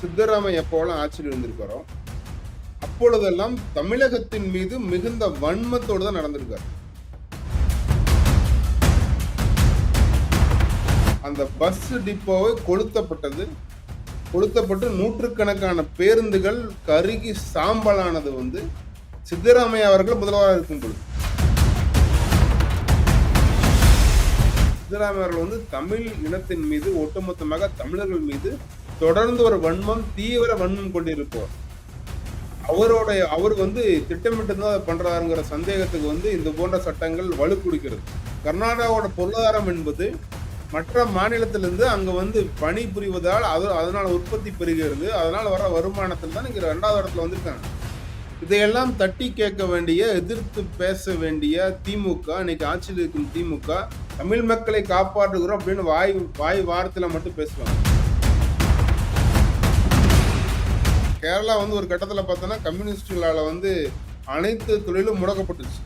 சித்தராமையா எப்போலாம் ஆட்சியில் இருந்திருக்கிறோம் அப்பொழுதெல்லாம் தமிழகத்தின் மீது மிகுந்த வன்மத்தோடு தான் நடந்திருக்காரு. அந்த பஸ் டிப்போவை கொளுத்தப்பட்டது. கொளுத்தப்பட்டு நூற்றுக்கணக்கான பேருந்துகள் கருகி சாம்பலானது வந்து சித்தராமையா அவர்கள் முதல்வராக இருக்கும் பொழுது. சித்தராமையா அவர்கள் வந்து தமிழ் இனத்தின் மீது ஒட்டுமொத்தமாக தமிழர்கள் மீது தொடர்ந்து ஒரு வன்மம் தீவிர வன்மம் கொண்டிருப்பவர் அவருடைய அவர் வந்து திட்டமிட்டு தான் பண்றாருங்கிற சந்தேகத்துக்கு வந்து இந்த போன்ற சட்டங்கள் வலு கொடுக்கிறது. கர்நாடகாவோட பொருளாதாரம் என்பது மற்ற மாநிலத்திலிருந்து அங்க வந்து பணி புரிவதால் அது அதனால உற்பத்தி பெறுகிறது அதனால வர வருமானத்தில் தான் இங்க ரெண்டாவது இடத்துல வந்திருக்காங்க. இதையெல்லாம் தட்டி கேட்க வேண்டிய எதிர்த்து பேச வேண்டிய திமுக இன்னைக்கு ஆட்சியில் இருக்கும் திமுக தமிழ் மக்களை காப்பாற்றுகிறோம் அப்படின்னு வாய் வாய் வாரத்தில் மட்டும் பேசுவாங்க. கேரளா வந்து ஒரு கட்டத்தில் பார்த்தோன்னா கம்யூனிஸ்டுகளால் வந்து அனைத்து தொழிலும் முடக்கப்பட்டுச்சு.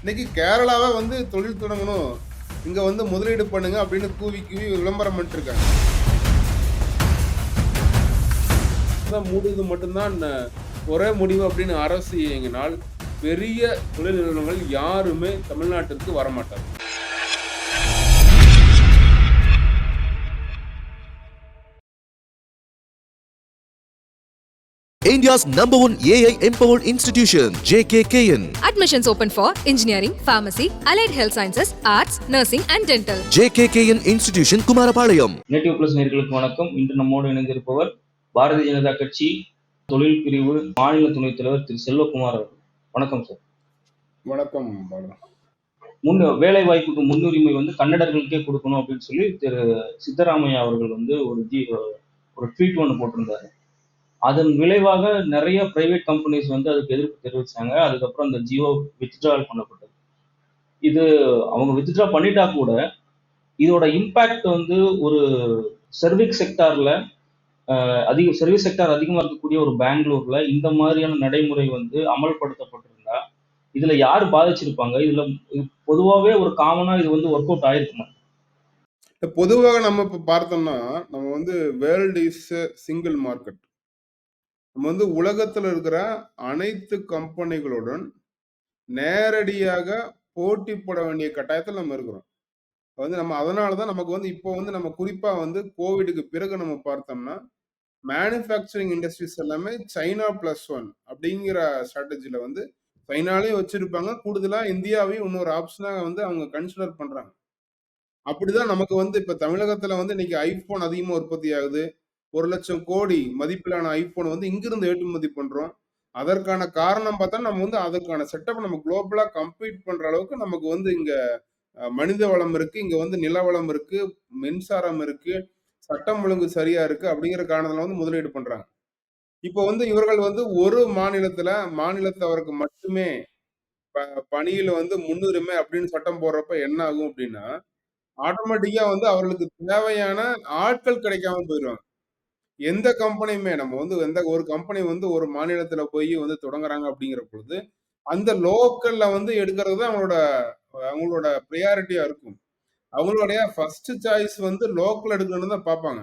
இன்றைக்கி கேரளாவை வந்து தொழில் தொடங்கணும். இங்கே வந்து முதலீடு பண்ணுங்க அப்படின்னு கூவி கூவி விளம்பரம் பண்ணிட்டுருக்காங்க. மூடுவது மட்டும்தான் ஒரே முடிவு அப்படின்னு அரசு இயங்கினால் பெரிய தொழில் நிறுவனங்கள் யாருமே தமிழ்நாட்டிற்கு வரமாட்டாங்க. India's number one AI empowered institution, JKKN. Admissions open for engineering, pharmacy, allied health sciences, arts, nursing, and dental. JKKN Institution, Kumarapalayam. Native plus நேர்களுக்கு வணக்கம் இன்று நம்மோடு இணைந்திருப்பவர் பாரதிய ஜனதா கட்சி தொழில் பிரிவு மாநில துணைத் தலைவர் திரு செல்வகுமார் அவர்கள் வணக்கம் சார் வணக்கம் பாலு முன் வேலை வாய்ப்புக்கு முன்னுரிமை வந்து கன்னடர்களுக்கே கொடுக்கணும் அப்படின்னு சொல்லி திரு சித்தராமையா அவர்கள் வந்து ஒரு ஜி ஒரு ட்வீட் ஒன்று போட்டிருந்தாரு அதன் விளைவாக நிறைய பிரைவேட் கம்பெனிஸ் வந்து அதுக்கு எதிர்ப்பு தெரிவிச்சாங்க. அதுக்கப்புறம் அந்த ஜியோ வித்ட்ரால் பண்ணப்பட்டது. இது அவங்க வித்ட்ரா பண்ணிட்டா கூட இதோட இம்பேக்ட் வந்து ஒரு சர்வீஸ் செக்டார்ல அதிக சர்வீஸ் செக்டார் அதிகமாக இருக்கக்கூடிய ஒரு பெங்களூர்ல இந்த மாதிரியான நடைமுறை வந்து அமல்படுத்தப்பட்டிருந்தா இதுல யார் பாதிச்சிருப்பாங்க? இதுல பொதுவாகவே ஒரு காமனா இது வந்து ஒர்க் அவுட் ஆயிருக்குமா? பொதுவாக நம்ம இப்போ பார்த்தோம்னா நம்ம வந்து வேர்ல்டு இஸ் சிங்கிள் மார்க்கெட் நம்ம வந்து உலகத்தில் இருக்கிற அனைத்து கம்பெனிகளுடன் நேரடியாக போட்டி போட வேண்டிய கட்டாயத்தில் நம்ம இருக்கிறோம். வந்து நம்ம அதனால தான் நமக்கு வந்து இப்போ வந்து நம்ம குறிப்பாக வந்து கோவிடுக்கு பிறகு நம்ம பார்த்தோம்னா மேனுஃபேக்சரிங் இண்டஸ்ட்ரீஸ் எல்லாமே சைனா ப்ளஸ் ஒன் அப்படிங்கிற ஸ்ட்ராட்டஜியில் வந்து சைனாலையும் வச்சிருப்பாங்க. கூடுதலாக இந்தியாவையும் இன்னொரு ஆப்ஷனாக வந்து அவங்க கன்சிடர் பண்ணுறாங்க அப்படிதான் நமக்கு வந்து இப்போ தமிழகத்தில் வந்து இன்னைக்கு ஐஃபோன் அதிகமாக உற்பத்தி ஆகுது. ஒரு லட்சம் கோடி மதிப்பிலான ஐபோன் வந்து இங்கிருந்து ஏற்றுமதி பண்றோம். அதற்கான காரணம் பார்த்தா நம்ம வந்து அதற்கான செட்டப் நம்ம குளோபலா கம்ப்ளீட் பண்ற அளவுக்கு நமக்கு வந்து இங்க மனித வளம் இருக்கு இங்க வந்து நில வளம் இருக்கு மின்சாரம் இருக்கு சட்டம் ஒழுங்கு சரியா இருக்கு அப்படிங்கிற காரணத்துல வந்து முதலீடு பண்றாங்க. இப்போ வந்து இவர்கள் வந்து ஒரு மாநிலத்துல மாநிலத்தவருக்கு மட்டுமே பணியில வந்து முன்னுரிமை அப்படின்னு சட்டம் போடுறப்ப என்ன ஆகும் அப்படின்னா ஆட்டோமேட்டிக்கா வந்து அவர்களுக்கு தேவையான ஆட்கள் கிடைக்காம போயிடுவாங்க. எந்த கம்பெனியுமே நம்ம வந்து எந்த ஒரு கம்பெனி வந்து ஒரு மாநிலத்துல போய் வந்து தொடங்குறாங்க அப்படிங்கிற பொழுது அந்த லோக்கல்ல வந்து எடுக்கிறது தான் அவங்களோட அவங்களோட ப்ரையாரிட்டியா இருக்கும். அவங்களுடைய ஃபர்ஸ்ட் சாய்ஸ் வந்து லோக்கல் எடுக்கணும்னு தான் பார்ப்பாங்க.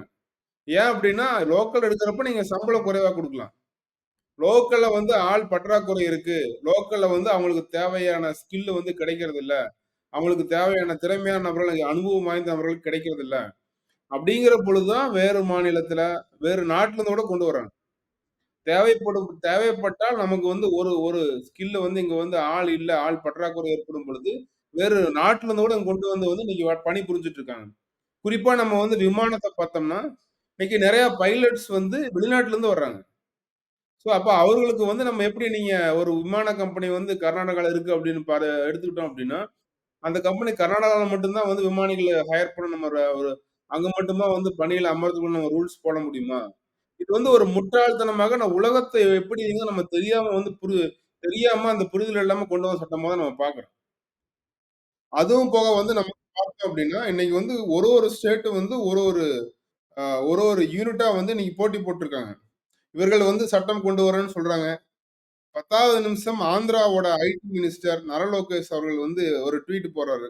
ஏன் அப்படின்னா லோக்கல் எடுக்கிறப்ப நீங்க சம்பளம் குறைவா கொடுக்கலாம். லோக்கல்ல வந்து ஆள் பற்றாக்குறை இருக்கு. லோக்கல்ல வந்து அவங்களுக்கு தேவையான ஸ்கில் வந்து கிடைக்கிறது இல்ல அவங்களுக்கு தேவையான திறமையான நபர்கள் அனுபவம் வாய்ந்த நபர்கள் கிடைக்கிறது இல்லை அப்படிங்கிற பொழுதுதான் வேறு மாநிலத்துல வேறு நாட்டுல இருந்து கூட கொண்டு வராங்க தேவைப்படும் தேவைப்பட்டால் நமக்கு வந்து ஒரு ஒரு ஸ்கில்ல வந்து இங்க வந்து ஆள் இல்ல ஆள் பற்றாக்குறை ஏற்படும் பொழுது வேறு நாட்டுல இருந்து கூட கொண்டு வந்து வந்து இன்னைக்கு பணி புரிஞ்சுட்டு இருக்காங்க. குறிப்பா நம்ம வந்து விமானத்தை பார்த்தோம்னா இன்னைக்கு நிறைய பைலட்ஸ் வந்து வெளிநாட்டுல இருந்து வர்றாங்க. ஸோ அப்போ அவர்களுக்கு வந்து நம்ம எப்படி நீங்க ஒரு விமான கம்பெனி வந்து கர்நாடகாவில் இருக்கு அப்படின்னு பாரு எடுத்துக்கிட்டோம் அப்படின்னா அந்த கம்பெனி கர்நாடகாவில் மட்டும்தான் வந்து விமானிகளை ஹையர் பண்ண நம்ம ஒரு அங்க மட்டுமா வந்து பணியில அமர்த்துக்கு நம்ம ரூல்ஸ் போட முடியுமா? இது வந்து ஒரு முட்டாள்தனமாக நான் உலகத்தை எப்படி நம்ம தெரியாம வந்து புரி தெரியாம அந்த புரிதல் இல்லாம கொண்டு வந்த சட்டமா தான் நம்ம பாக்குறோம் அதுவும் போக வந்து நம்ம பார்த்தோம் அப்படின்னா இன்னைக்கு வந்து ஒரு ஒரு ஸ்டேட் வந்து ஒரு ஒரு ஒரு ஒரு யூனிட்டா வந்து இன்னைக்கு போட்டி போட்டிருக்காங்க. இவர்கள் வந்து சட்டம் கொண்டு வரேன்னு சொல்றாங்க. பத்தாவது நிமிஷம் ஆந்திராவோட ஐடி மினிஸ்டர் நரலோகேஷ் அவர்கள் வந்து ஒரு ட்வீட் போடுறாரு.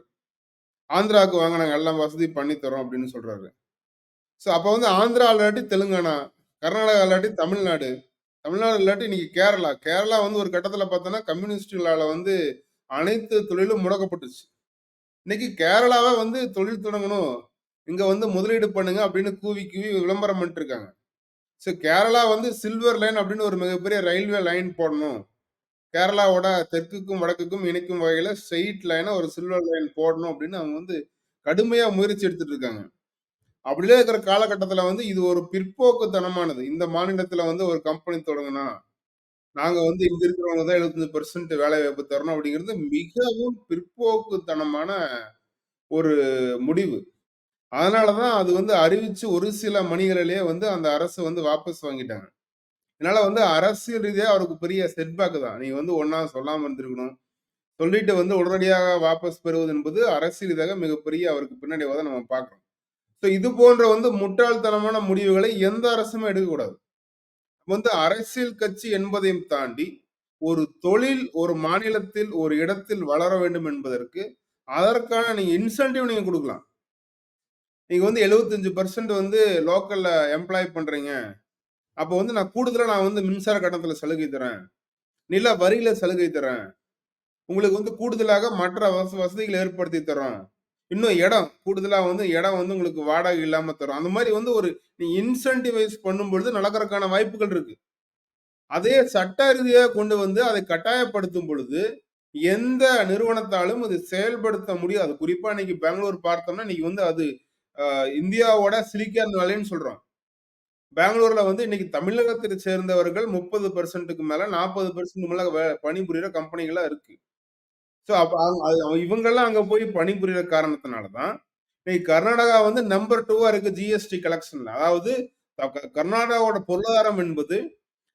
ஆந்திராவுக்கு வாங்க நாங்கள் எல்லாம் வசதி பண்ணி தரோம் அப்படின்னு சொல்றாரு ஸோ அப்போ வந்து ஆந்திரா இல்லாட்டி தெலுங்கானா கர்நாடகா இல்லாட்டி தமிழ்நாடு. தமிழ்நாடு இல்லாட்டி இன்னைக்கு கேரளா. கேரளா வந்து ஒரு கட்டத்தில் பார்த்தோன்னா கம்யூனிஸ்டுகளால் வந்து அனைத்து தொழிலும் முடக்கப்பட்டுச்சு. இன்னைக்கு கேரளாவை வந்து தொழில் தொடங்கணும். இங்கே வந்து முதலீடு பண்ணுங்க அப்படின்னு கூவி, கூவி விளம்பரம் பண்ணிட்டு இருக்காங்க. ஸோ கேரளா வந்து சில்வர் லைன் அப்படின்னு ஒரு மிகப்பெரிய ரயில்வே லைன் போடணும். கேரளாவோட தெற்குக்கும், வடக்குக்கும் இணைக்கும் வகையில ஸ்ட்ரெயிட் லைனா ஒரு சில்வர் லைன் போடணும் அப்படின்னு அவங்க வந்து கடுமையா முயற்சி எடுத்துட்டு இருக்காங்க. அப்படியே இருக்கிற காலகட்டத்துல வந்து இது ஒரு பிற்போக்குத்தனமானது. இந்த மாநிலத்துல வந்து ஒரு கம்பெனி தொடங்குனா, நாங்க வந்து இங்க இருக்கிறவங்க தான் 75% வேலை வாய்ப்பு தரணும் அப்படிங்கிறது மிகவும் பிற்போக்குத்தனமான ஒரு முடிவு. அதனால தான் அது வந்து அறிவிச்சு ஒரு சில மணிகளிலேயே வந்து அந்த அரசு வந்து வாபஸ் வாங்கிட்டாங்க. இதனால வந்து அரசியல் ரீதியா அவருக்கு பெரிய செட்பேக் தான். நீங்க வந்து ஒன்னா சொல்லாம இருந்திருக்கணும். சொல்லிட்டு வந்து உடனடியாக வாபஸ் பெறுவது என்பது அரசியல் ரீதியாக மிகப்பெரிய அவருக்கு பின்னடைவா தான் நம்ம பார்க்குறோம் ஸோ இது போன்ற வந்து முட்டாள்தனமான முடிவுகளை எந்த அரசுமே எடுக்கக்கூடாது. வந்து அரசியல் கட்சி என்பதையும் தாண்டி, ஒரு தொழில் ஒரு மாநிலத்தில், ஒரு இடத்தில் வளர வேண்டும் என்பதற்கு, அதற்கான நீங்க இன்சென்டிவ் நீங்க கொடுக்கலாம் நீங்க வந்து 75% வந்து லோக்கல்ல எம்ப்ளாய் பண்றீங்க. அப்போ வந்து நான் கூடுதலாக நான் வந்து மின்சார கட்டணத்தில் சலுகை தரேன். நில வரியில சலுகை தரேன். உங்களுக்கு வந்து கூடுதலாக மற்ற வச வசதிகளை ஏற்படுத்தி தரோம் இன்னும் இடம், கூடுதலாக வந்து இடம் வந்து உங்களுக்கு வாடகை இல்லாமல் தரும் அந்த மாதிரி வந்து ஒரு நீ இன்சென்டிவைஸ் பண்ணும்பொழுது நடக்கறக்கான வாய்ப்புகள் இருக்கு. அதே சட்ட ரீதியாக கொண்டு வந்து அதை கட்டாயப்படுத்தும் பொழுது, எந்த நிறுவனத்தாலும் அது செயல்படுத்த முடியாது. குறிப்பாக இன்னைக்கு பெங்களூர் பார்த்தோம்னா, இன்னைக்கு வந்து அது இந்தியாவோட சிலிக்கான் வேலைன்னு சொல்கிறோம் பெங்களூர்ல வந்து இன்னைக்கு தமிழகத்தை சேர்ந்தவர்கள் முப்பது பெர்சன்ட்டுக்கு மேல 40% மேல வே பணிபுரியிற கம்பெனிகளா இருக்கு. ஸோ அப்ப அவங்க அது இவங்கெல்லாம் அங்க போய் பணிபுரியிற காரணத்தினால தான், இன்னைக்கு கர்நாடகா வந்து நம்பர் டூவா இருக்கு ஜிஎஸ்டி கலெக்ஷன்ல. அதாவது க க கர்நாடகாவோட பொருளாதாரம் என்பது,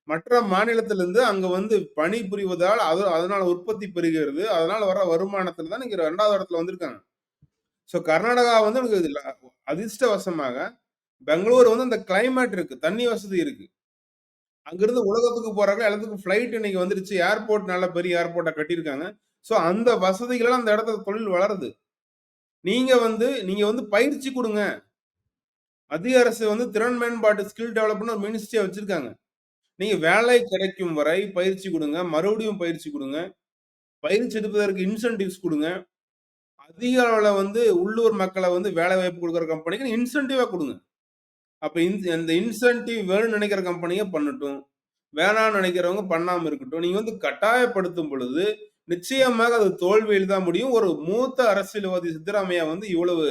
மற்ற மாநிலத்திலிருந்து அங்க வந்து பணி புரிவதால் அது அதனால உற்பத்தி பெறுகிறது அதனால வர வருமானத்துல தான் இன்னைக்கு ரெண்டாவது இடத்துல வந்திருக்காங்க. ஸோ கர்நாடகா வந்து எனக்கு இதுல அதிர்ஷ்டவசமாக, பெங்களூர் வந்து அந்த கிளைமேட் இருக்கு. தண்ணி வசதி இருக்கு. அங்கிருந்து உலகத்துக்கு போறாங்க. எல்லாத்துக்கும் ஃப்ளைட் இன்னைக்கு வந்துருச்சு. ஏர்போர்ட் நல்ல பெரிய ஏர்போர்ட்டை கட்டியிருக்காங்க. ஸோ அந்த வசதிகளால் அந்த இடத்துல தொழில் வளருது. நீங்க வந்து நீங்க வந்து பயிற்சி கொடுங்க மத்திய அரசு வந்து திறன் மேம்பாட்டு ஸ்கில் டெவலப்னு ஒரு மினிஸ்ட்ரியா வச்சிருக்காங்க. நீங்க வேலை கிடைக்கும் வரை பயிற்சி கொடுங்க மறுபடியும் பயிற்சி கொடுங்க பயிற்சி எடுப்பதற்கு இன்சென்டிவ்ஸ் கொடுங்க அதிக அளவில் வந்து உள்ளூர் மக்களை வந்து வேலை வாய்ப்பு கொடுக்குற கம்பெனிக்கு இன்சென்டிவா கொடுங்க அப்ப இன் அந்த இன்சென்டிவ் வேணும்னு நினைக்கிற கம்பெனிங்க பண்ணட்டும். வேணாம்னு நினைக்கிறவங்க பண்ணாம இருக்கட்டும். நீங்க வந்து கட்டாயப்படுத்தும் பொழுது, நிச்சயமாக அது தோல்வியில் தான் முடியும். ஒரு மூத்த அரசியல்வாதி சித்தராமையா வந்து இவ்வளவு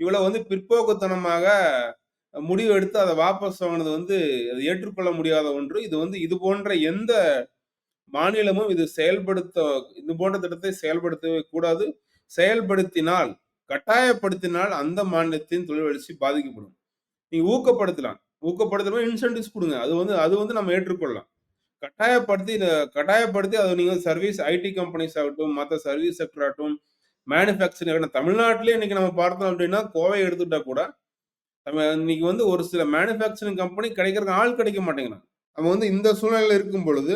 இவ்வளவு வந்து பிற்போக்குத்தனமாக முடிவு எடுத்து அதை வாபஸ் வாங்கினது வந்து அது ஏற்றுக்கொள்ள முடியாத ஒன்று. இது வந்து இது போன்ற எந்த மாநிலமும் இது செயல்படுத்த இது போன்ற திட்டத்தை செயல்படுத்தவே கூடாது. செயல்படுத்தினால், கட்டாயப்படுத்தினால் அந்த மாநிலத்தின் தொழில் வளர்ச்சி பாதிக்கப்படும். நீங்க ஊக்கப்படுத்தலாம். ஊக்கப்படுத்துறப்ப இன்சென்டிவ்ஸ் கொடுங்க அது வந்து அது வந்து நம்ம ஏற்றுக்கொள்ளலாம். கட்டாயப்படுத்தி கட்டாயப்படுத்தி அதை நீங்க சர்வீஸ் ஐடி கம்பெனிஸ் ஆகட்டும், மற்ற சர்வீஸ் செக்டர் ஆகட்டும், மேனுஃபேக்சரிங் ஆகட்டும். தமிழ்நாட்டிலே இன்னைக்கு நம்ம பார்த்தோம் அப்படின்னா, கோவை எடுத்துக்கிட்டா கூட, நம்ம இன்னைக்கு வந்து ஒரு சில மேனுஃபேக்சரிங் கம்பெனி கிடைக்கிறதுக்கு ஆள் கிடைக்க மாட்டேங்கிறாங்க. நம்ம வந்து இந்த சூழ்நிலையில் இருக்கும் பொழுது,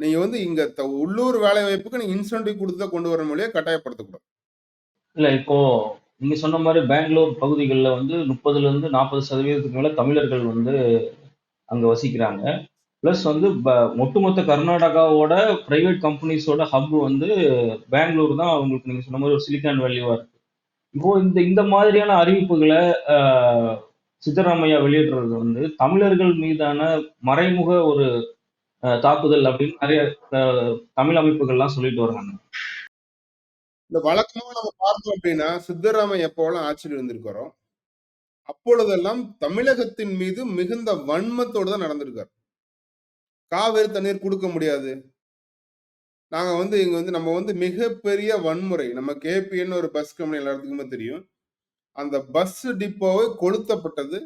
நீங்க வந்து இங்க த உள்ளூர் வேலை வாய்ப்புக்கு நீங்க இன்சென்டிவ் கொடுத்து தான் கொண்டு வர மொழியை கட்டாயப்படுத்தக்கூடாது. இல்ல இப்போ நீங்க சொன்ன மாதிரி பெங்களூர் பகுதிகள்ல வந்து 30லிருந்து 40% மேல தமிழர்கள் வந்து அங்க வசிக்கிறாங்க. பிளஸ் வந்து ப ஒட்டுமொத்த கர்நாடகாவோட பிரைவேட் கம்பெனிஸோட ஹப் வந்து பெங்களூர் தான் அவங்களுக்கு நீங்க சொன்ன மாதிரி ஒரு சிலிக்கான் வேல்யூவா இருக்கு. இப்போ இந்த இந்த மாதிரியான அறிவிப்புகளை சித்தராமையா வெளியிடுறது வந்து தமிழர்கள் மீதான மறைமுக ஒரு தாக்குதல் அப்படின்னு நிறைய தமிழ் அமைப்புகள்லாம் சொல்லிட்டு வராங்க. இந்த வழக்கமா நம்ம பார்த்தோம் அப்படின்னா, சித்தராமையா எப்போலாம் ஆட்சியில் இருந்திருக்கிறோம் அப்பொழுதெல்லாம் தமிழகத்தின் மீது மிகுந்த வன்மத்தோடு தான் நடந்திருக்கார் காவிரி தண்ணீர் குடுக்க முடியாது. நாங்க வந்து இங்க வந்து நம்ம வந்து மிகப்பெரிய வன்முறை. நம்ம கேபிஎன்னு ஒரு பஸ் கம்பெனி எல்லாத்துக்குமே தெரியும். அந்த பஸ் டிப்போவை கொளுத்தப்பட்டது.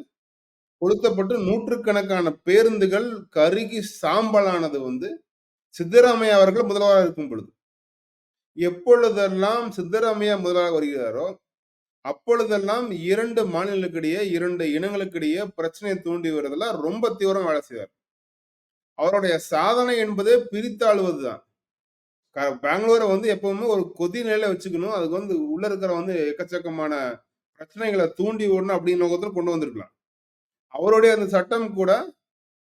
கொளுத்தப்பட்டு நூற்றுக்கணக்கான பேருந்துகள் கருகி சாம்பலானது வந்து சித்தராமையா அவர்கள் முதல்வராக இருக்கும் பொழுது. எப்பொழுதெல்லாம் சித்தராமையா முதலாக வருகிறாரோ, அப்பொழுதெல்லாம் இரண்டு மாநிலங்களுக்கிடையே, இரண்டு இனங்களுக்கிடையே பிரச்சனையை தூண்டி விடுறதுல ரொம்ப தீவிரம் வேலை செய்வார் அவருடைய சாதனை என்பதே பிரித்தாளுவது தான். க வந்து எப்பவுமே ஒரு கொதி நிலையில வச்சுக்கணும். அதுக்கு வந்து உள்ள இருக்கிற வந்து எக்கச்சக்கமான பிரச்சனைகளை தூண்டி விடணும் அப்படின்னு நோக்கத்தில் கொண்டு வந்திருக்கலாம். அவருடைய அந்த சட்டம் கூட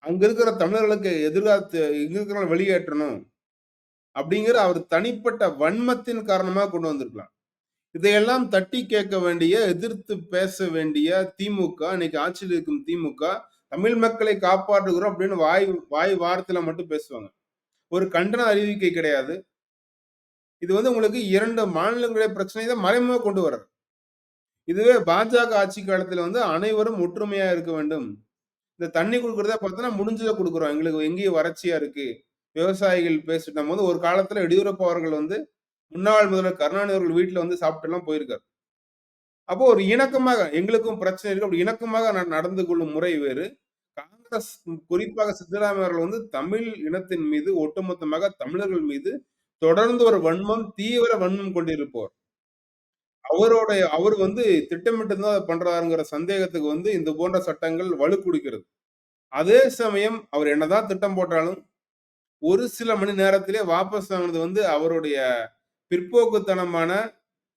அங்க இருக்கிற தமிழர்களுக்கு எதிர்காலத்து இங்க இருக்கிறவங்களை வெளியேற்றணும் அப்படிங்கிற அவர் தனிப்பட்ட வன்மத்தின் காரணமாக கொண்டு வந்திருக்கலாம். இதையெல்லாம் தட்டி கேட்க வேண்டிய எதிர்த்து பேச வேண்டிய திமுக இன்னைக்கு ஆட்சியில் இருக்கும் திமுக தமிழ் மக்களை காப்பாற்றுகிறோம் அப்படின்னு வாய் வாய் வார்த்தையில மட்டும் பேசுவாங்க. ஒரு கண்டன அறிவிக்கை கிடையாது. இது வந்து உங்களுக்கு இரண்டு மாநிலங்களுடைய பிரச்சனையை தான் மறைமுக கொண்டு வர்றது. இதுவே பாஜக ஆட்சி காலத்துல வந்து அனைவரும் ஒற்றுமையா இருக்க வேண்டும். இந்த தண்ணி கொடுக்கறத பார்த்தோன்னா முடிஞ்சதை கொடுக்குறோம். எங்களுக்கு எங்கேயும் வறட்சியா இருக்கு. விவசாயிகள் பேசிட்டு நம்ம வந்து ஒரு காலத்துல எடியூரப்பா அவர்கள் வந்து முன்னாள் முதல்வர் கருணாநிதி அவர்கள் வீட்டுல வந்து சாப்பிட்டு எல்லாம் போயிருக்காரு. அப்போ ஒரு இணக்கமாக எங்களுக்கும் பிரச்சனை இருக்கு. அப்படி இணக்கமாக நடந்து கொள்ளும் முறை வேறு. காங்கிரஸ் குறிப்பாக சித்தராமையா அவர்கள் வந்து தமிழ் இனத்தின் மீது ஒட்டுமொத்தமாக தமிழர்கள் மீது தொடர்ந்து ஒரு வன்மம் தீவிர வன்மம் கொண்டிருப்பவர் அவருடைய அவர் வந்து திட்டமிட்டு தான் அதை பண்றாருங்கிற சந்தேகத்துக்கு வந்து இந்த போன்ற சட்டங்கள் வலு கொடுக்கிறது அதே சமயம் அவர் என்னதான் திட்டம் போட்டாலும் ஒரு சில மணி நேரத்திலே வாபஸ் வாங்கினது வந்து அவருடைய பிற்போக்குத்தனமான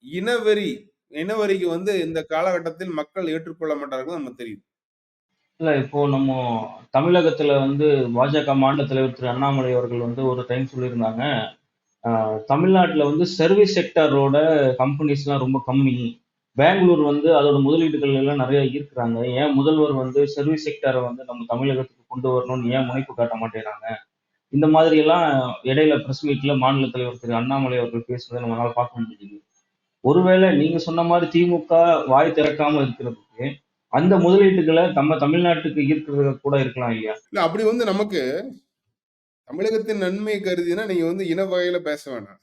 இனவெறி இனவெறிக்கு வந்து இந்த காலகட்டத்தில் மக்கள் ஏற்றுக்கொள்ள மாட்டார்கள் நம்ம தெரியும். இல்ல இப்போ நம்ம தமிழகத்துல வந்து பாஜக மாநில தலைவர் திரு அண்ணாமலை அவர்கள் வந்து ஒரு டைம் சொல்லியிருந்தாங்க. தமிழ்நாட்டில் வந்து சர்வீஸ் செக்டரோட கம்பெனிஸ்லாம் ரொம்ப கம்மி. பெங்களூர் வந்து அதோட முதலீடுகள் எல்லாம் நிறைய ஈர்க்கிறாங்க. ஏன் முதல்வர் வந்து சர்வீஸ் செக்டரை வந்து நம்ம தமிழகத்துக்கு கொண்டு வரணும்னு ஏன் முனைப்பு காட்ட மாட்டேறாங்க? இந்த மாதிரி எல்லாம் இடையில பிரஸ் மீட்ல மாநில தலைவர் திரு அண்ணாமலை அவர்கள் பேசுவதை நம்மளால பார்க்க முடியுது ஒருவேளை நீங்க சொன்ன மாதிரி திமுக வாய் திறக்காம இருக்கிறதுக்கு அந்த முதலீட்டுகளை நம்ம தமிழ்நாட்டுக்கு ஈர்க்கிறது கூட இருக்கலாம் இல்லையா இல்ல அப்படி வந்து நமக்கு தமிழகத்தின் நன்மை கருதினா நீங்க வந்து இன வகையில பேச வேணாம்.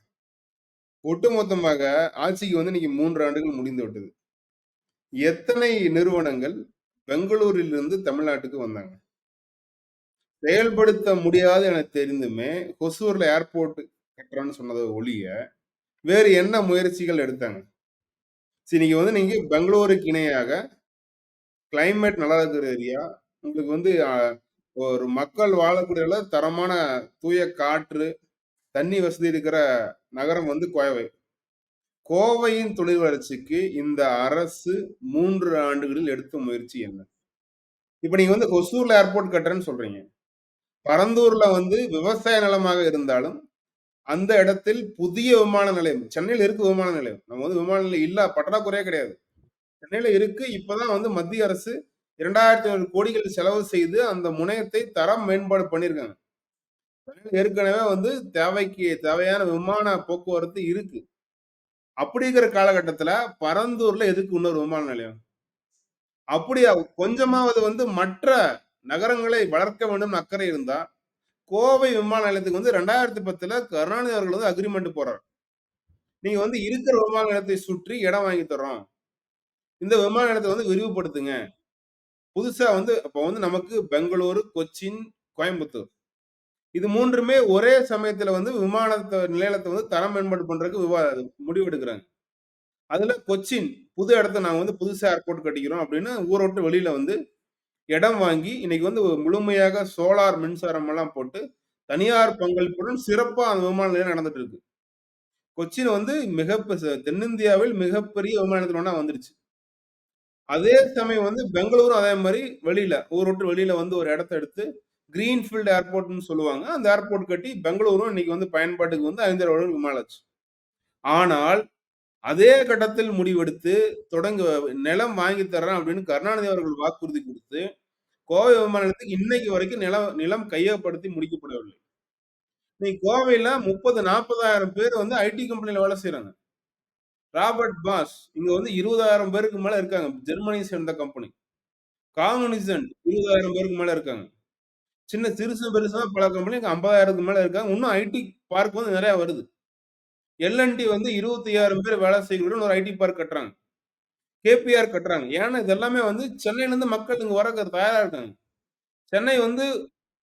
ஒட்டுமொத்தமாக ஆட்சிக்கு வந்து இன்னைக்கு மூன்று ஆண்டுகள் முடிந்து விட்டது. எத்தனை நிறுவனங்கள் பெங்களூரில் இருந்து தமிழ்நாட்டுக்கு வந்தாங்க? செயல்படுத்த முடியாது என தெரிந்துமே கொசூர்ல ஏர்போர்ட் கட்டுறோன்னு சொன்னதை ஒழிய வேறு என்ன முயற்சிகள் எடுத்தாங்க? சரி நீங்க வந்து நீங்க பெங்களூருக்கு இணையாக கிளைமேட் நல்லா இருக்கிற ஏரியா உங்களுக்கு வந்து ஒரு மக்கள் வாழக்கூடிய அளவு தரமான தூய காற்று தண்ணி வசதி இருக்கிற நகரம் வந்து கோவை. கோவையின் தொழில் வளர்ச்சிக்கு இந்த அரசு மூன்று ஆண்டுகளில் எடுத்த முயற்சி என்ன? இப்ப நீங்க வந்து கொசூர்ல ஏர்போர்ட் கட்டுறேன்னு சொல்றீங்க. பரந்தூர்ல வந்து விவசாய நிலமாக இருந்தாலும் அந்த இடத்தில் புதிய விமான நிலையம் சென்னையில் இருக்கு விமான நிலையம். நம்ம வந்து விமான நிலையம் இல்ல பற்றாக்குறையே கிடையாது. சென்னையில இருக்கு இப்பதான் வந்து மத்திய அரசு இரண்டாயிரத்தி ஐநூறு கோடிகள் செலவு செய்து அந்த முனையத்தை தரம் மேம்பாடு பண்ணியிருக்காங்க. ஏற்கனவே வந்து தேவைக்கு தேவையான விமான போக்குவரத்து இருக்கு. அப்படிங்கிற காலகட்டத்துல பரந்தூர்ல எதுக்கு இன்னொரு விமான நிலையம்? அப்படியா கொஞ்சமாவது வந்து மற்ற நகரங்களை வளர்க்க வேண்டும் அக்கறை இருந்தா கோவை விமான நிலையத்துக்கு வந்து ரெண்டாயிரத்தி பத்துல கருணாநிதி அவர்கள் வந்து அக்ரிமெண்ட் போறார் நீங்க வந்து இருக்கிற விமான நிலையத்தை சுற்றி இடம் வாங்கி தரோம் இந்த விமான நிலையத்தை வந்து விரிவுபடுத்துங்க. புதுசா வந்து அப்போ வந்து நமக்கு பெங்களூரு கொச்சின் கோயம்புத்தூர். இது மூன்றுமே ஒரே சமயத்துல வந்து விமான நிலையத்தை வந்து தரம் மேம்பாடு பண்றதுக்கு விவா முடிவெடுக்கிறாங்க. அதுல கொச்சின் புது இடத்த நாங்க வந்து புதுசா ஏர்போர்ட் கட்டிக்கிறோம் அப்படின்னு ஊரை விட்டு வெளியில வந்து இடம் வாங்கி இன்னைக்கு வந்து முழுமையாக சோலார் மின்சாரம் எல்லாம் போட்டு தனியார் பங்களிப்புடன் சிறப்பாக அந்த விமான நிலையம் நடந்துட்டு இருக்கு. கொச்சின் வந்து மிக தென்னிந்தியாவில் மிகப்பெரிய விமான ஒன்றா ஒண்ணா வந்துருச்சு. அதே சமயம் வந்து பெங்களூரும் அதே மாதிரி வெளியில ஊர் விட்டு வெளியில வந்து ஒரு இடத்த எடுத்து கிரீன்ஃபீல்டு ஏர்போர்ட்னு சொல்லுவாங்க. அந்த ஏர்போர்ட் கட்டி பெங்களூரும் இன்னைக்கு வந்து பயன்பாட்டுக்கு வந்து ஐந்து விமானம் ஆச்சு. ஆனால் அதே கட்டத்தில் முடிவெடுத்து தொடங்க நிலம் வாங்கி தர்றேன் அப்படின்னு கருணாநிதி அவர்கள் வாக்குறுதி கொடுத்து கோவை விமான நிலையத்துக்கு இன்னைக்கு வரைக்கும் நிலம் நிலம் கையகப்படுத்தி முடிக்கப்படவில்லை. இன்னைக்கு கோவையில முப்பது நாற்பதாயிரம் பேர் வந்து ஐடி கம்பெனியில வேலை செய்யறாங்க ராபர்ட் பாஸ் இங்க வந்து இருபதாயிரம் பேருக்கு மேல இருக்காங்க. ஜெர்மனி சேர்ந்த கம்பெனி. காங்கனிசன்ட் இருபதாயிரம் பேருக்கு மேல இருக்காங்க. சின்ன சிறுசு பெருசா பல கம்பெனி ஐம்பதாயிரத்துக்கு மேல இருக்காங்க. இன்னும் ஐடி பார்க் வந்து நிறைய வருது. எல்என்டி வந்து இருபத்தி ஆயிரம் பேர் வேலை செய்யக்கூடிய ஒரு ஐடி பார்க் கட்டுறாங்க. கேபிஆர் கட்டுறாங்க. ஏன்னா இது எல்லாமே வந்து சென்னையில இருந்து மக்கள் இங்கே வர தயாரா இருக்காங்க. சென்னை வந்து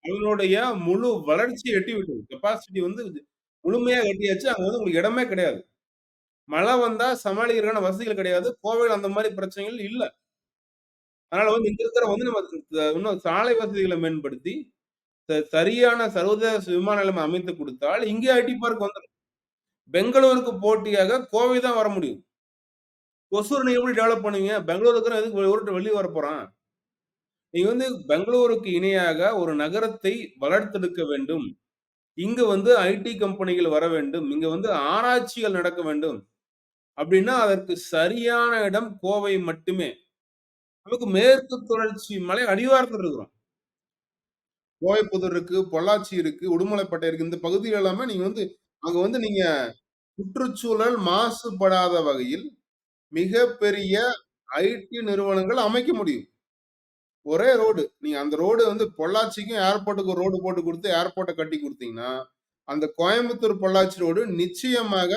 அவங்களுடைய முழு வளர்ச்சியை எட்டி விட்டது. கெப்பாசிட்டி வந்து முழுமையா எட்டியாச்சு அங்க வந்து உங்களுக்கு இடமே கிடையாது. மழை வந்தா சமாளிக்கிறதுக்கான வசதிகள் கிடையாது. கோவையில் அந்த மாதிரி பிரச்சனைகள் இல்ல. அதனால வந்து இங்க இருக்கிற வந்து நம்ம இன்னும் சாலை வசதிகளை மேம்படுத்தி சரியான சர்வதேச விமான நிலையம் அமைத்து கொடுத்தால் இங்கே ஐடி பார்க் வந்துடும் பெங்களூருக்கு போட்டியாக கோவை தான் வர முடியும் ஒசூர் நீங்க எப்படி டெவலப் பண்ணுவீங்க பெங்களூருக்கு எதுக்கு ஊருக்கு வெளியே வர போறான் நீங்கள் வந்து பெங்களூருக்கு இணையாக ஒரு நகரத்தை வளர்த்தெடுக்க வேண்டும். இங்க வந்து ஐடி கம்பெனிகள் வர வேண்டும். இங்க வந்து ஆராய்ச்சிகள் நடக்க வேண்டும். அப்படின்னா, அதற்கு சரியான இடம் கோவை மட்டுமே. நமக்கு மேற்கு தொடர்ச்சி மலை அடிவாரத்தில் இருக்கிறோம். கோவைப்புதூர் இருக்கு, பொள்ளாச்சி இருக்கு, உடுமலைப்பட்டை இருக்கு. இந்த பகுதிகள் எல்லாமே நீங்க வந்து அங்க வந்து நீங்க சுற்றுச்சூழல் மாசுபடாத வகையில் மிகப்பெரிய ஐடி நிறுவனங்கள் அமைக்க முடியும். ஒரே ரோடு. நீங்க அந்த ரோடு வந்து பொள்ளாச்சிக்கும் ஏர்போர்ட்டுக்கு ரோடு போட்டு கொடுத்து ஏர்போர்ட்டை கட்டி கொடுத்தீங்கன்னா அந்த கோயம்புத்தூர் பொள்ளாச்சி ரோடு நிச்சயமாக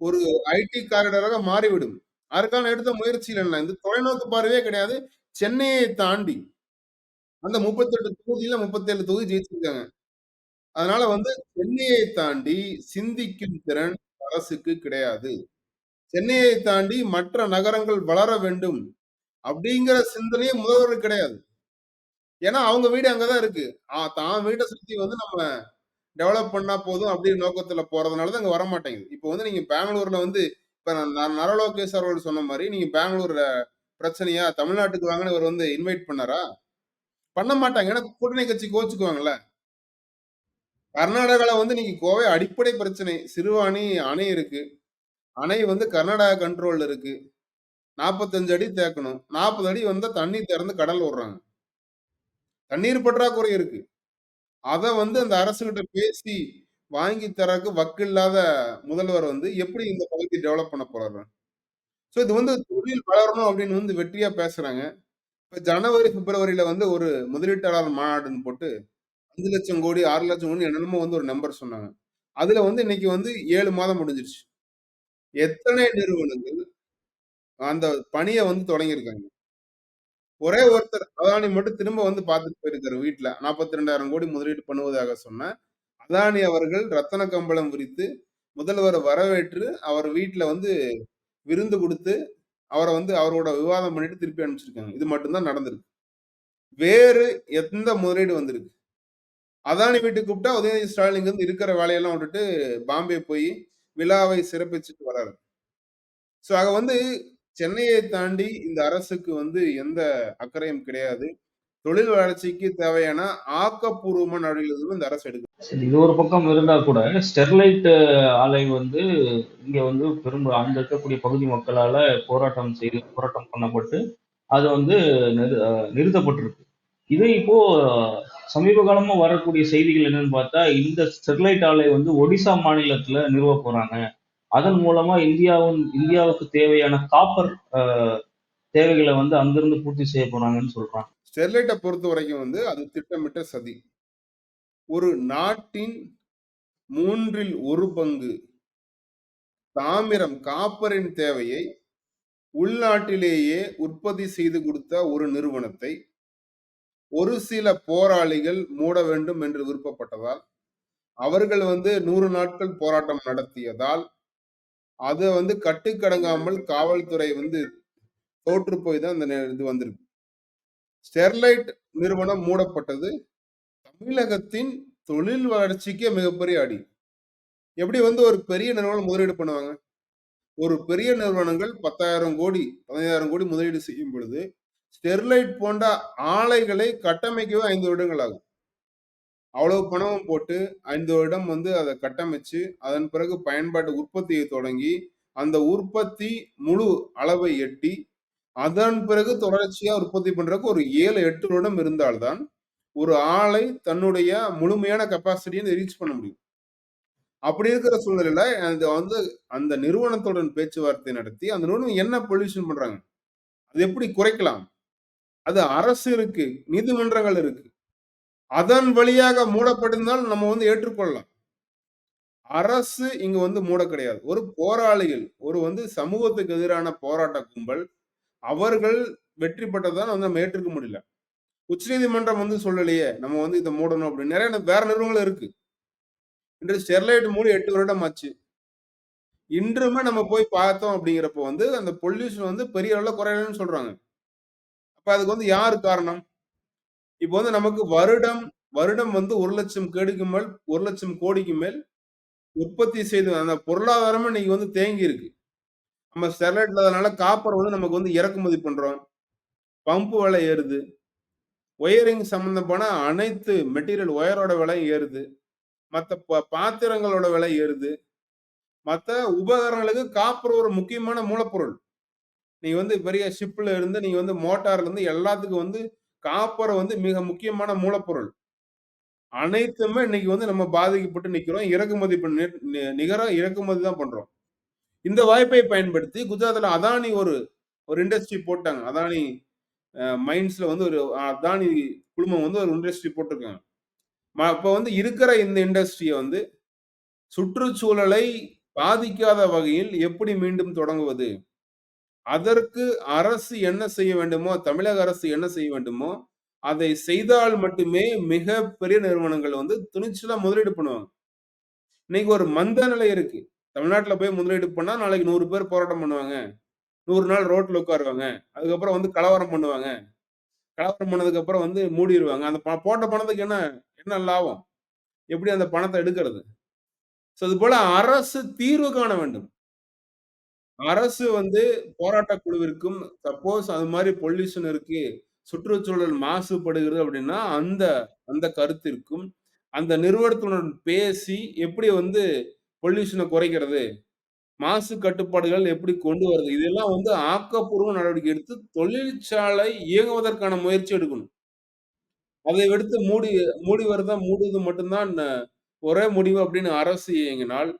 ஒரு ஐடி காரிடராக மாறிவிடும். அதற்கான எடுத்த முயற்சிகள் என்ன? இந்த தொலைநோக்கு பார்வையே கிடையாது. சென்னையை தாண்டி அந்த 38 தொகுதியில 37 தொகுதி ஜெயிச்சிருக்காங்க. அதனால வந்து சென்னையை தாண்டி சிந்திக்கும் திறன் அரசுக்கு கிடையாது. சென்னையை தாண்டி மற்ற நகரங்கள் வளர வேண்டும். அப்படிங்கிற சிந்தனையே முதல்வர் கிடையாது. ஏன்னா, அவங்க வீடு அங்கதான் இருக்கு. ஆ தான் வீட்டை சுத்தி வந்து நம்ம டெவலப் பண்ணா போதும் அப்படின்னு நோக்கத்துல போறதுனால தான் அங்க வரமாட்டேங்குது. இப்போ வந்து நீங்க பெங்களூர்ல வந்து இப்ப நான் நரலோகேஷ் அவர்கள் சொன்ன மாதிரி நீங்க பெங்களூர்ல பிரச்சனையா? தமிழ்நாட்டுக்கு வாங்கன்னு இவர் வந்து இன்வைட் பண்ணாரா? பண்ண மாட்டாங்க. ஏன்னா கூட்டணி கட்சி கோவிச்சுக்குவாங்கல்ல. கர்நாடகால வந்து இன்னைக்கு கோவை அடிப்படை பிரச்சனை. சிறுவாணி அணை இருக்கு. அணை வந்து கர்நாடகா கண்ட்ரோல்ல இருக்கு. 45 அடி தேக்கணும். 40 அடி வந்தா தண்ணி திறந்து கடல் விடுறாங்க. தண்ணீர் பற்றாக்குறை இருக்கு. அத வந்து அந்த அரசுகிட்ட பேசி வாங்கி தர்றதுக்கு வக்கில்லாத முதல்வர் வந்து எப்படி இந்த பகுதி டெவலப் பண்ண போறாரு? சோ இது வந்து தொழில் வளரணும் அப்படின்னு வந்து வெற்றியா பேசுறாங்க. இப்ப ஜனவரி, பிப்ரவரியில வந்து ஒரு முதலீட்டாளர் மாநாடுன்னு போட்டு 5,00,000 கோடி, 6,00,000 கோடி என்னென்னமோ வந்து ஒரு நம்பர் சொன்னாங்க. அதுல வந்து இன்னைக்கு வந்து 7 மாதம் முடிஞ்சிருச்சு. எத்தனை நிறுவனங்கள் அந்த பணிய வந்து தொடங்கியிருக்காங்க. ஒரே ஒருத்தர் அதானி மட்டும் திரும்ப வந்து பார்த்துட்டு போயிருக்காரு வீட்ல. 42,000 கோடி முதலீடு பண்ணுவதாக சொன்ன அதானி அவர்கள் ரத்தன கம்பளம் விரித்து முதல்வர வரவேற்று, அவர் வீட்ல வந்து விருந்து குடுத்து, அவர வந்து அவரோட விவாதம் பண்ணிட்டு திருப்பி அனுப்பிச்சிருக்காங்க. இது மட்டும் தான் நடந்திருக்கு. வேறு எந்த முதலீடு வந்திருக்கு? அதானி வீட்டுக்கு கூப்பிட்டா உதயநிதி ஸ்டாலின் இங்க இருந்து இருக்கிற வேலையெல்லாம் விட்டுட்டு பாம்பே போய் விழாவை சிறப்பிச்சுட்டு வராரு. சோ அங்க வந்து சென்னையை தாண்டி இந்த அரசுக்கு வந்து எந்த அக்கறையும் கிடையாது. தொழில் வளர்ச்சிக்கு தேவையான ஆக்கப்பூர்வமான நடவடிக்கைகளும் இந்த அரசு எடுக்குது. இது ஒரு பக்கம் இருந்தா கூட, ஸ்டெர்லைட் ஆலை வந்து இங்க வந்து பெரும் அங்க இருக்கக்கூடிய பகுதி மக்களால போராட்டம் செய்து போராட்டம் பண்ணப்பட்டு, அது வந்து நிறு நிறுத்தப்பட்டிருக்கு. இது இப்போ சமீப காலமா வரக்கூடிய செய்திகள் என்னன்னு பார்த்தா, இந்த ஸ்டெர்லைட் ஆலை வந்து ஒடிசா மாநிலத்துல நிறுவ போறாங்க. அதன் மூலமா இந்தியாவும் இந்தியாவுக்கு தேவையான காப்பர் தேவைகளை வந்து அங்கிருந்து பூர்த்தி செய்ய போறாங்கன்னு சொல்றாங்க. பொறுத்த வரைக்கும் வந்து அது திட்டமிட்ட சதி. ஒரு நாட்டின் 3ல் 1 பங்கு தாமிரம், காப்பரின் தேவையை உள்நாட்டிலேயே உற்பத்தி செய்து கொடுத்த ஒரு நிறுவனத்தை, ஒரு சில போராளிகள் மூட வேண்டும் என்று விருப்பப்பட்டதால், அவர்கள் வந்து நூறு நாட்கள் போராட்டம் நடத்தியதால், அதை வந்து கட்டுக்கடங்காமல் காவல்துறை வந்து தோற்று போய் தான் அந்த நே இது வந்திருக்கு. ஸ்டெர்லைட் நிறுவனம் மூடப்பட்டது, தமிழகத்தின் தொழில் வளர்ச்சிக்கே மிகப்பெரிய அடி. எப்படி வந்து ஒரு பெரிய நிறுவனம் முதலீடு பண்ணுவாங்க? ஒரு பெரிய நிறுவனங்கள் 10,000 கோடி, 15,000 கோடி முதலீடு செய்யும் பொழுது, ஸ்டெர்லைட் போன்ற ஆலைகளை கட்டமைக்கவே ஐந்து வருடங்கள் ஆகும். அவ்வளவு பணமும் போட்டு ஐந்து வருடம் வந்து அதை கட்டமைச்சு, அதன் பிறகு பயன்பாட்டு உற்பத்தியை தொடங்கி, அந்த உற்பத்தி முழு அளவை எட்டி, அதன் பிறகு தொடர்ச்சியா உற்பத்தி பண்றதுக்கு ஒரு 7, 8 வருடம் இருந்தால்தான் ஒரு ஆலை தன்னுடைய முழுமையான கெப்பாசிட்டியை ரீச் பண்ண முடியும். அப்படி இருக்கிற சூழ்நிலையில, அது வந்து அந்த நிறுவனத்துடன் பேச்சுவார்த்தை நடத்தி, அந்த நிறுவனம் என்ன பொல்யூஷன் பண்றாங்க? அது எப்படி குறைக்கலாம்? அது அரசு இருக்கு, நீதிமன்றங்கள் இருக்கு. அதன் வழியாக மூடப்பட்டிருந்தால் நம்ம வந்து ஏற்றுக்கொள்ளலாம். அரசு இங்க வந்து மூட கிடையாது. ஒரு போராளிகள், ஒரு வந்து சமூகத்துக்கு எதிரான போராட்ட கும்பல், அவர்கள் வெற்றி பெற்றதான் வந்து நம்ம ஏற்றுக்க முடியல. உச்சநீதிமன்றம் வந்து சொல்லலையே, நம்ம வந்து இதை மூடணும் அப்படின்னு. நிறைய வேற நிறுவனங்கள் இருக்கு. இன்று ஸ்டெர்லைட் மூடி எட்டு வருடம் ஆச்சு. இன்றுமே நம்ம போய் பார்த்தோம் அப்படிங்கிறப்ப வந்து, அந்த பொல்யூஷன் வந்து பெரிய அளவில் குறையலன்னு சொல்றாங்க. அப்ப அதுக்கு வந்து யாரு காரணம்? இப்போ வந்து நமக்கு வருடம் வருடம் வந்து ஒரு லட்சம் கேடுக்கு மேல் ஒரு லட்சம் கோடிக்கு மேல் உற்பத்தி செய்து அந்த பொருளாதாரமே இன்னைக்கு வந்து தேங்கி இருக்கு. நம்ம ஸ்டெர்லைட் இல்லாதனால காப்பர் வந்து நமக்கு வந்து இறக்குமதி பண்றோம். பம்பு விலை ஏறுது. ஒயரிங் சம்பந்தமான அனைத்து மெட்டீரியல் ஒயரோட விலை ஏறுது மற்ற பாத்திரங்களோட விலை ஏறுது மற்ற உபகரணங்களுக்கு காப்பர் ஒரு முக்கியமான மூலப்பொருள் நீங்க வந்து பெரிய ஷிப்ல இருந்து நீங்க வந்து மோட்டார்ல இருந்து எல்லாத்துக்கும் வந்து காப்பர் வந்து மிக முக்கியமான மூலப்பொருள். அனைத்துமே இன்னைக்கு வந்து நம்ம பாதிக்கப்பட்டு நிக்கிறோம். இறக்குமதி பண்ணி நி- இறக்குமதி தான் பண்றோம். இந்த வாய்ப்பை பயன்படுத்தி குஜராத்ல அதானி ஒரு ஒரு இண்டஸ்ட்ரி போட்டாங்க. அதானி மைண்ட்ஸ்ல வந்து ஒரு அதானி குழுமம் வந்து ஒரு இண்டஸ்ட்ரி போட்டிருக்காங்க. ம- அப்ப வந்து இருக்கிற இந்த இண்டஸ்ட்ரியை வந்து சுற்றுச்சூழலை பாதிக்காத வகையில் எப்படி மீண்டும் தொடங்குவது? அதற்கு அரசு என்ன செய்ய வேண்டுமோ தமிழக அரசு என்ன செய்ய வேண்டுமோ அதை செய்தால் மட்டுமே மிக பெரிய நிறுவனங்கள் வந்து துணிச்சலா முதலீடு பண்ணுவாங்க. இன்னைக்கு ஒரு மந்த நிலை இருக்கு. தமிழ்நாட்டுல போய் முதலீடு பண்ணா நாளைக்கு நூறு பேர் போராட்டம் பண்ணுவாங்க. நூறு நாள் ரோட்ல உட்காருவாங்க. அதுக்கப்புறம் வந்து கலவரம் பண்ணுவாங்க. கலவரம் பண்ணதுக்கு அப்புறம் வந்து மூடிடுவாங்க அந்த போட்ட பணத்துக்கு என்ன என்ன லாபம்? எப்படி அந்த பணத்தை எடுக்கிறது? ஸோ அது போல அரசு தீர்வு காண வேண்டும். அரசு வந்து போராட்ட குழுவிற்கும் சப்போஸ் அது மாதிரி பொல்யூஷன் இருக்கு சுற்றுச்சூழல் மாசுபடுகிறது அப்படின்னா அந்த அந்த கருத்திற்கும் அந்த நிறுவனத்துடன் பேசி எப்படி வந்து பொல்யூஷனை குறைக்கிறது மாசு கட்டுப்பாடுகள் எப்படி கொண்டு வருது இதெல்லாம் வந்து ஆக்கப்பூர்வ நடவடிக்கை எடுத்து தொழிற்சாலை இயங்குவதற்கான முயற்சி எடுக்கணும். அதை எடுத்து மூடி மூடி வருதா மூடுவது மட்டும்தான் ஒரே முடிவு அப்படின்னு அரசு இயங்கினால்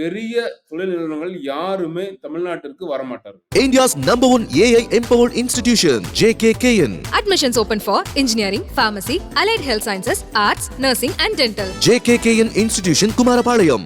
பெரிய தொழில் நிறுவனங்கள் யாருமே தமிழ்நாட்டிற்கு வரமாட்டார்கள் India's number one AI empowered institution, JKKN. Admissions open for engineering, pharmacy, allied health sciences, arts, nursing, and dental. JKKN Institution, Kumarapalayam.